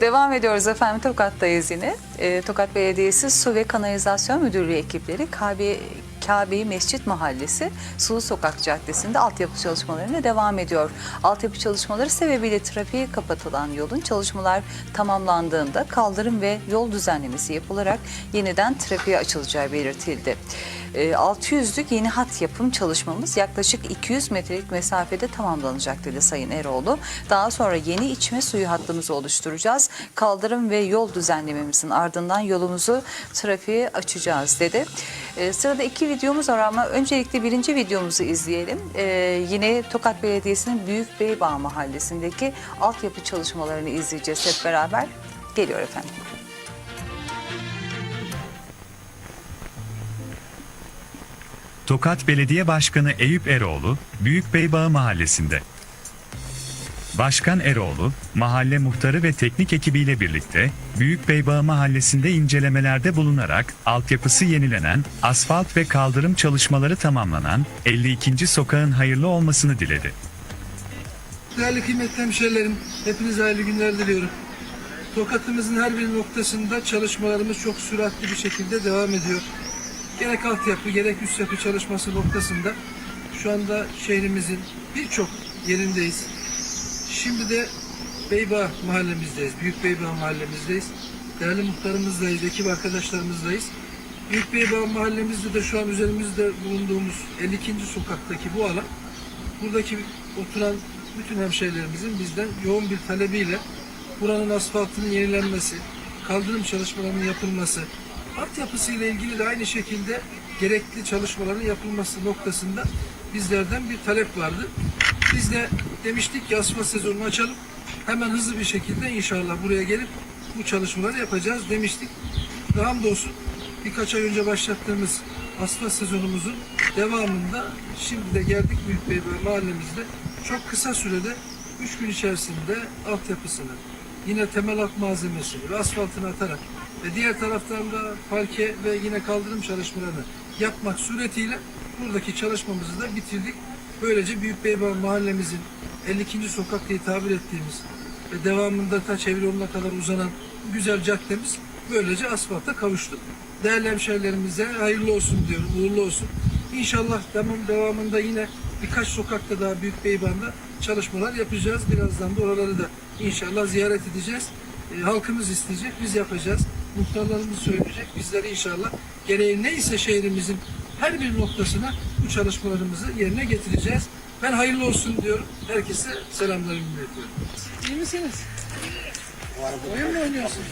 Devam ediyoruz efendim Tokat'tayız yine. Ee, Tokat Belediyesi Su ve Kanalizasyon Müdürlüğü ekipleri Kabe, Kabe Mescit Mahallesi Sulu Sokak Caddesi'nde altyapı çalışmalarına devam ediyor. Altyapı çalışmaları sebebiyle trafiğe kapatılan yolun çalışmalar tamamlandığında kaldırım ve yol düzenlemesi yapılarak yeniden trafiğe açılacağı belirtildi. Ee, 600'lük yeni hat yapım çalışmamız yaklaşık 200 metrelik mesafede tamamlanacak dedi Sayın Eroğlu. Daha sonra yeni içme suyu hattımızı oluşturacağız. Kaldırım ve yol düzenlememizin ardından yolumuzu trafiğe açacağız dedi. Ee, sırada iki videomuz var ama öncelikle birinci videomuzu izleyelim. Ee, yine Tokat Belediyesi'nin Büyük Beybağ Mahallesi'ndeki altyapı çalışmalarını izleyeceğiz hep beraber. Geliyor efendim. Tokat Belediye Başkanı Eyüp Eroğlu, Büyükbeybağ Mahallesi'nde. Başkan Eroğlu, mahalle muhtarı ve teknik ekibiyle birlikte Büyükbeybağ Mahallesi'nde incelemelerde bulunarak altyapısı yenilenen, asfalt ve kaldırım çalışmaları tamamlanan 52. sokağın hayırlı olmasını diledi. Değerli kıymetli hemşehrilerim, hepinize hayırlı günler diliyorum. Tokatımızın her bir noktasında çalışmalarımız çok süratli bir şekilde devam ediyor. Gerek altyapı gerek üst yapı çalışması noktasında şu anda şehrimizin birçok yerindeyiz. Şimdi de Beybağ mahallemizdeyiz, Büyük Beybağ mahallemizdeyiz. Değerli muhtarımızdayız, ekip arkadaşlarımızdayız. Büyük Beybağ mahallemizde de şu an üzerimizde bulunduğumuz 52. sokaktaki bu alan buradaki oturan bütün hemşehrilerimizin bizden yoğun bir talebiyle buranın asfaltının yenilenmesi, kaldırım çalışmalarının yapılması, altyapısı ile ilgili de aynı şekilde gerekli çalışmaların yapılması noktasında bizlerden bir talep vardı. Biz de demiştik asfalt sezonunu açalım. Hemen hızlı bir şekilde inşallah buraya gelip bu çalışmaları yapacağız demiştik. Ve hamdolsun birkaç ay önce başlattığımız asfalt sezonumuzun devamında şimdi de geldik Büyükbeyler mahallemizde çok kısa sürede 3 gün içerisinde altyapısını yine temel alt malzemesini ve asfaltını atarak ve diğer taraftan da parke ve yine kaldırım çalışmalarını yapmak suretiyle buradaki çalışmamızı da bitirdik. Böylece Büyükbeyler mahallemizin 52. sokak diye tabir ettiğimiz ve devamında ta çevre yoluna kadar uzanan güzel caddemiz böylece asfalta kavuştu. Değerli hemşehrilerimize hayırlı olsun diyorum, uğurlu olsun. İnşallah tamam devamında yine birkaç sokakta daha Büyük Beyban'da çalışmalar yapacağız. Birazdan da oraları da inşallah ziyaret edeceğiz. E, halkımız isteyecek, biz yapacağız. Muhtarlarımız söyleyecek, bizler inşallah gereği neyse şehrimizin her bir noktasına bu çalışmalarımızı yerine getireceğiz. Ben hayırlı olsun diyorum. Herkese selamlarımı iletiyorum. İyi misiniz? Oyun mu oynuyorsunuz?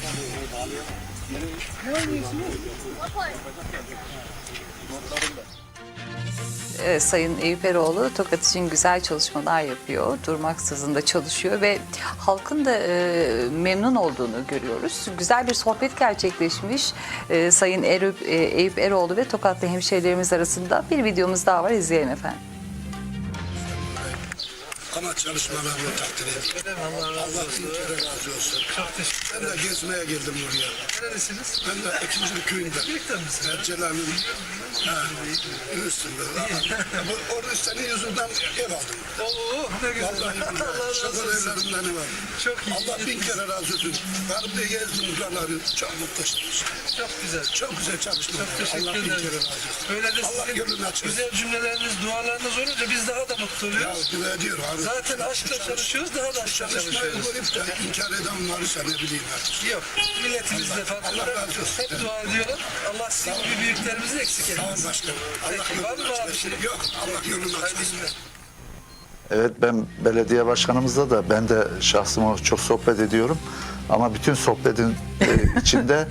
Evet, Sayın Eyüp Eroğlu Tokat için güzel çalışmalar yapıyor. Durmaksızın da çalışıyor ve halkın da e, memnun olduğunu görüyoruz. Güzel bir sohbet gerçekleşmiş e, Sayın Eyüp, e, Eyüp Eroğlu ve Tokatlı hemşehrilerimiz arasında. Bir videomuz daha var izleyelim efendim. Ama çalışmalarını takdir ediyorum. Allah bin kere razı olsun. Çok teşekkür Ben de gezmeye geldim buraya. Neredesiniz? Ben de ikinci köyünde. Birlikte misiniz? Evet, Celal'in üstünde. Orada senin yüzünden ev aldım. Oo ne güzel. Vallahi Allah razı olsun. evlerinden ev aldım. Çok iyi. Allah bin kere razı olsun. Varıp da gezdim buraları. Çok mutlusunuz. Çok güzel. Çok güzel çalıştınız. Çok teşekkür Allah bin kere ederim. razı olsun. Böyle de Allah sizin güzel cümleleriniz, dualarınız olunca biz daha da mutlu Ya oluyoruz. dua ediyor abi. Zaten aşkla çalışıyoruz, daha da aşkla çalışıyoruz. görüp de inkar eden varsa ne bileyim artık. Yok, milletimiz de farkında. Hep dua ediyorlar. Allah sizin gibi büyüklerimizi eksik etmesin. olun başkanım. Allah Peki, var mı yolunu abi açsın. şey? Yok Allah yolunu günler. Evet ben belediye başkanımızla da ben de şahsıma çok sohbet ediyorum. Ama bütün sohbetin e, içinde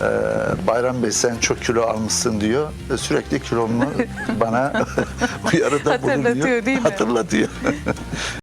e, Bayram Bey sen çok kilo almışsın diyor. E, Sürekli kilomu bana uyarıda Hatırlatıyor bulunuyor. değil mi? Hatırlatıyor.